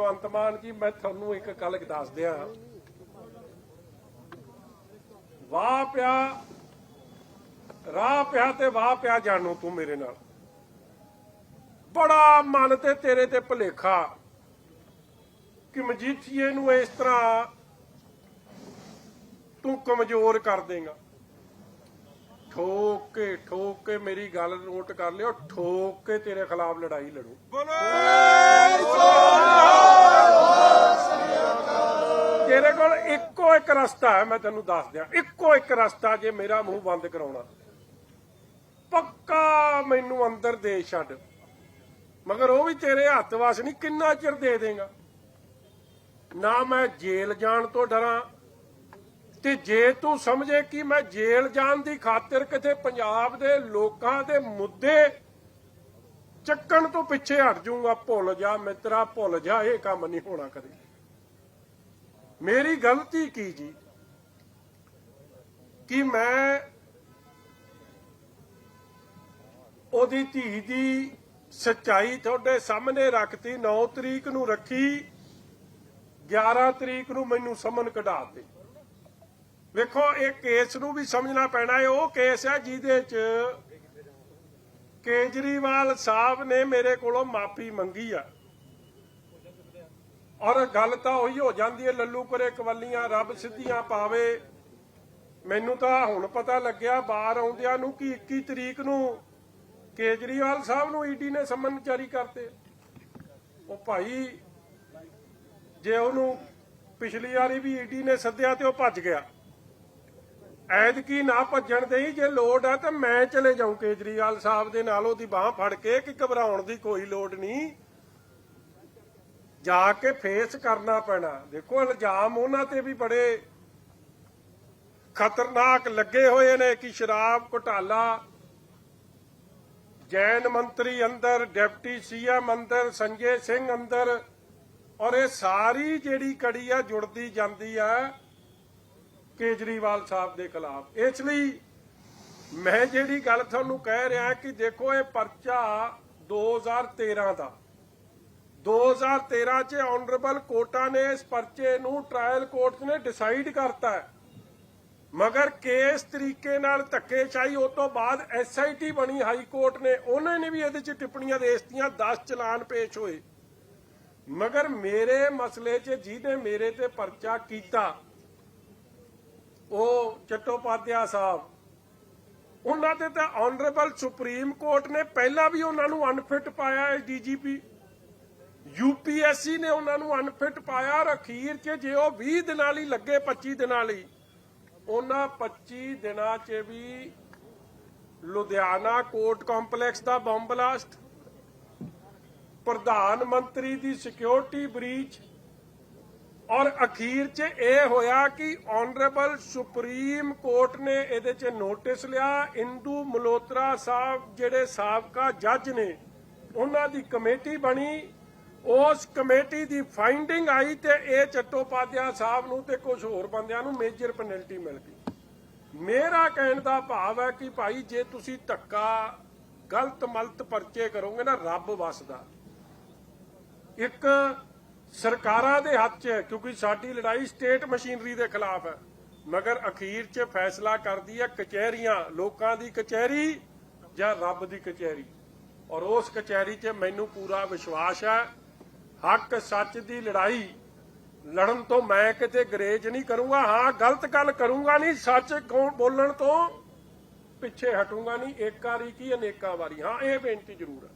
ਭਗਵੰਤ ਮਾਨ ਜੀ, ਮੈਂ ਤੁਹਾਨੂੰ ਇੱਕ ਗੱਲ ਦੱਸ ਦਿਆਂ। ਵਾਹ ਪਿਆ, ਰਾਹ ਪਿਆ ਤੇ ਵਾਹ ਪਿਆ ਜਾਣੋ ਤੂੰ ਮੇਰੇ ਨਾਲ। ਬੜਾ ਮਨ ਤੇ ਤੇਰੇ ਤੇ ਭੁਲੇਖਾ ਕਿ ਮਜੀਠੀਏ ਨੂੰ ਇਸ ਤਰ੍ਹਾਂ ਤੂੰ ਕਮਜ਼ੋਰ ਕਰ ਦੇਗਾ। ਠੋਕ ਕੇ ਠੋਕ ਕੇ ਮੇਰੀ ਗੱਲ ਨੋਟ ਕਰ ਲਿਓ ਠੋਕ ਕੇ ਤੇਰੇ ਖਿਲਾਫ ਲੜਾਈ ਲੜੂ। ਤੇਰੇ ਕੋਲ ਇੱਕੋ ਇੱਕ ਰਸਤਾ ਹੈ ਮੈਂ ਤੈਨੂੰ ਦੱਸ ਦਿਆਂ। ਇੱਕੋ ਇੱਕ ਰਸਤਾ ਜੇ ਮੇਰਾ ਮੂੰਹ ਬੰਦ ਕਰਾਉਣਾ। ਪੱਕਾ ਮੈਨੂੰ ਅੰਦਰ ਦੇ ਛੱਡ। ਮਗਰ ਉਹ ਵੀ ਤੇਰੇ ਹੱਥ ਵਸ ਨਹੀਂ ਕਿੰਨਾ ਚਿਰ ਦੇ ਦੇਗਾ। ਨਾ ਮੈਂ ਜੇਲ੍ਹ ਜਾਣ ਤੋਂ ਡਰਾਂ ਤੇ ਜੇ ਤੂੰ ਸਮਝੇ ਕਿ ਮੈਂ ਜੇਲ੍ਹ ਜਾਣ ਦੀ ਖਾਤਰ ਕਿਤੇ ਪੰਜਾਬ ਦੇ ਲੋਕਾਂ ਦੇ ਮੁੱਦੇ ਚੱਕਣ ਤੋਂ ਪਿੱਛੇ ਹਟ ਜਾਊਂਗਾ, ਭੁੱਲ ਜਾ ਮਿੱਤਰਾ, ਭੁੱਲ ਜਾ, ਇਹ ਕੰਮ ਨਹੀਂ ਹੋਣਾ ਕਦੇ। ਮੇਰੀ ਗਲਤੀ ਕੀ ਜੀ? ਕਿ ਮੈਂ ਉਹਦੀ ਧੀ ਦੀ ਸੱਚਾਈ ਤੁਹਾਡੇ ਸਾਹਮਣੇ ਰੱਖਤੀ 9 ਤਰੀਕ ਨੂੰ ਰੱਖੀ 11 ਤਰੀਕ ਨੂੰ ਮੈਨੂੰ ਸਮਨ ਕਢਾ ਦੇ ਵੇਖੋ, ਇਹ ਕੇਸ ਨੂੰ ਵੀ ਸਮਝਣਾ ਪੈਣਾ ਹੈ। ਉਹ ਕੇਸ ਹੈ ਜਿਹਦੇ ਚ ਕੇਜਰੀਵਾਲ ਸਾਹਿਬ ਨੇ ਮੇਰੇ ਕੋਲੋਂ ਮਾਫੀ ਮੰਗੀ ਆ। ਔਰ ਗੱਲ ਤਾਂ ਉਹੀ ਹੋ ਜਾਂਦੀ ਹੈ, ਲੱਲੂ ਕਰੇ ਕਵੱਲੀਆਂ ਰੱਬ ਸਿੱਧੀਆਂ ਪਾਵੇ। ਮੈਨੂੰ ਤਾਂ ਹੁਣ ਪਤਾ ਲੱਗਿਆ, ਬਾਹਰ ਆਉਂਦਿਆਂ ਨੂੰ ਕਿ 21 ਤਰੀਕ ਨੂੰ ਕੇਜਰੀਵਾਲ ਸਾਹਿਬ ਨੂੰ ਈਡੀ ਨੇ ਸਮਨ ਜਾਰੀ ਕਰਤੇ। ਉਹ ਭਾਈ, ਜੇ ਉਹਨੂੰ ਪਿਛਲੀ ਵਾਰੀ ਵੀ ਈਡੀ ਨੇ ਸੱਦਿਆ ਤੇ ਉਹ ਭੱਜ ਗਿਆ। ਐਤਕੀ ਨਾ ਭੱਜਣ ਦੇਈ, ਜੇ ਲੋੜ ਆ ਤਾਂ ਮੈਂ ਚਲੇ ਜਾਉਂ ਕੇਜਰੀਵਾਲ ਸਾਹਿਬ ਦੇ ਨਾਲ, ਉਹਦੀ ਬਾਹ ਫੜ ਕੇ, ਕਿ ਘਬਰਾਉਣ ਦੀ ਕੋਈ ਲੋੜ ਨਹੀਂ ਜਾ ਕੇ ਫੇਸ ਕਰਨਾ ਪੈਣਾ। ਦੇਖੋ, ਇਲਜ਼ਾਮ ਉਹਨਾਂ ਤੇ ਵੀ ਬੜੇ ਖਤਰਨਾਕ ਲੱਗੇ ਹੋਏ ਨੇ ਕਿ ਸ਼ਰਾਬ ਘੁਟਾਲਾ, ਜੈਨ ਮੰਤਰੀ ਅੰਦਰ, ਡਿਪਟੀ ਸੀਐਮ ਅੰਦਰ, ਸੰਜੇ ਸਿੰਘ ਅੰਦਰ, ਔਰ ਇਹ ਸਾਰੀ ਜਿਹੜੀ ਕੜੀ ਆ, ਜੁੜਦੀ ਜਾਂਦੀ ਆ। ਕੇਜਰੀਵਾਲ ਸਾਹਿਬ ਦੇ ਖਿਲਾਫ। ਇਸ ਲਈ ਮੈਂ ਜਿਹੜੀ ਗੱਲ ਤੁਹਾਨੂੰ ਕਹਿ ਰਿਹਾ ਕਿ ਦੇਖੋ ਇਹ ਪਰਚਾ 2013 ਦਾ। 2013 ਚ ਆਨਰੇਬਲ ਕੋਰਟਾਂ ਨੇ ਇਸ ਪਰਚੇ ਨੂੰ ਟ੍ਰਾਇਲ ਕੋਰਟ ਨੇ ਡਿਸਾਈਡ ਕਰਤਾ ਹੈ। ਮਗਰ ਕੇਸ ਤਰੀਕੇ ਨਾਲ ਧੱਕੇਸ਼ਾਹੀ ਉਸ ਤੋਂ ਬਾਅਦ ਐਸਆਈਟੀ ਬਣੀ ਹਾਈ ਕੋਰਟ ਨੇ, ਉਹਨਾਂ ਨੇ ਵੀ ਇਹਦੇ ਚ ਟਿੱਪਣੀਆਂ ਦੇ ਦਿੱਤੀਆਂ 10 ਚਲਾਨ ਪੇਸ਼ ਹੋਏ। ਮਗਰ ਮੇਰੇ ਮਸਲੇ 'ਚ ਜਿਹਨੇ ਮੇਰੇ ਤੇ ਪਰਚਾ ਕੀਤਾ ਉਹ ਚਟੋਪਾਧਿਆ ਸਾਹਿਬ, ਉਹਨਾਂ ਤੇ ਤਾਂ ਆਨਰੇਬਲ ਸੁਪਰੀਮ ਕੋਰਟ ਨੇ ਪਹਿਲਾਂ ਵੀ ਉਹਨਾਂ ਨੂੰ ਅਨਫਿਟ ਪਾਇਆ ਹੈ ਡੀਜੀਪੀ ਯੂਪੀਐਸਸੀ ਨੇ ਉਹਨਾਂ ਨੂੰ ਅਨਫਿਟ ਪਾਇਆ ਔਰ ਅਖੀਰ 'ਚ ਜੇ ਉਹ 20 ਦਿਨਾਂ ਲਈ ਲੱਗੇ 25 ਦਿਨਾਂ ਲਈ, ਉਹਨਾਂ 25 ਦਿਨਾਂ 'ਚ ਵੀ ਲੁਧਿਆਣਾ ਕੋਰਟ ਕੰਪਲੈਕਸ ਦਾ ਬੰਬ ਬਲਾਸਟ ਪ੍ਰਧਾਨ ਮੰਤਰੀ ਦੀ ਸਿਕਿਉਰਿਟੀ ਬ੍ਰੀਚ ਔਰ ਅਖੀਰ 'ਚ ਇਹ ਹੋਇਆ ਕਿ ਆਨਰੇਬਲ ਸੁਪਰੀਮ ਕੋਰਟ ਨੇ ਇਹਦੇ 'ਚ ਨੋਟਿਸ ਲਿਆ। ਇੰਦੂ ਮਲੋਤਰਾ ਸਾਹਿਬ ਜਿਹੜੇ ਸਾਬਕਾ ਜੱਜ ਨੇ, ਉਹਨਾਂ ਦੀ ਕਮੇਟੀ ਬਣੀ। ਉਸ ਕਮੇਟੀ ਦੀ ਫਾਈਂਡਿੰਗ ਆਈ ਤੇ ਇਹ ਚਟੋਪਾਧਿਆ ਸਾਹਿਬ ਨੂੰ ਤੇ ਕੁਝ ਹੋਰ ਬੰਦਿਆਂ ਨੂੰ ਮੇਜਰ ਪੈਨਲਟੀ ਮਿਲ ਗਈ। ਮੇਰਾ ਕਹਿਣ ਦਾ ਭਾਵ ਹੈ ਕਿ ਭਾਈ, ਜੇ ਤੁਸੀਂ ਧੱਕਾ, ਗਲਤ ਮਲਤ ਪਰਚੇ ਕਰੋਗੇ ਨਾ, ਰੱਬ ਵਸਦਾ। ਇੱਕ ਸਰਕਾਰਾਂ ਦੇ ਹੱਥ 'ਚ ਹੈ ਕਿਉਂਕਿ ਸਾਡੀ ਲੜਾਈ ਸਟੇਟ ਮਸ਼ੀਨਰੀ ਦੇ ਖਿਲਾਫ ਹੈ, ਮਗਰ ਅਖੀਰ 'ਚ ਫੈਸਲਾ ਕਰਦੀ ਹੈ ਕਚਹਿਰੀਆਂ, ਲੋਕਾਂ ਦੀ ਕਚਹਿਰੀ ਜਾਂ ਰੱਬ ਦੀ ਕਚਹਿਰੀ। ਔਰ ਉਸ ਕਚਹਿਰੀ 'ਚ ਮੈਨੂੰ ਪੂਰਾ ਵਿਸ਼ਵਾਸ ਹੈ, ਹੱਕ ਸੱਚ ਦੀ ਲੜਾਈ ਲੜਨ ਤੋਂ ਮੈਂ ਕਿਤੇ ਗਰੇਜ ਨਹੀਂ ਕਰੂੰਗਾ, ਹਾਂ, ਗਲਤ ਗੱਲ ਕਰੂੰਗਾ ਨਹੀਂ, ਸੱਚ ਬੋਲਣ ਤੋਂ ਪਿੱਛੇ ਹਟੂੰਗਾ ਨਹੀਂ, ਏਕਾ ਵਾਰੀ ਕੀ ਅਨੇਕਾਂ ਵਾਰੀ। ਹਾਂ, ਇਹ ਬੇਨਤੀ ਜ਼ਰੂਰ ਹੈ।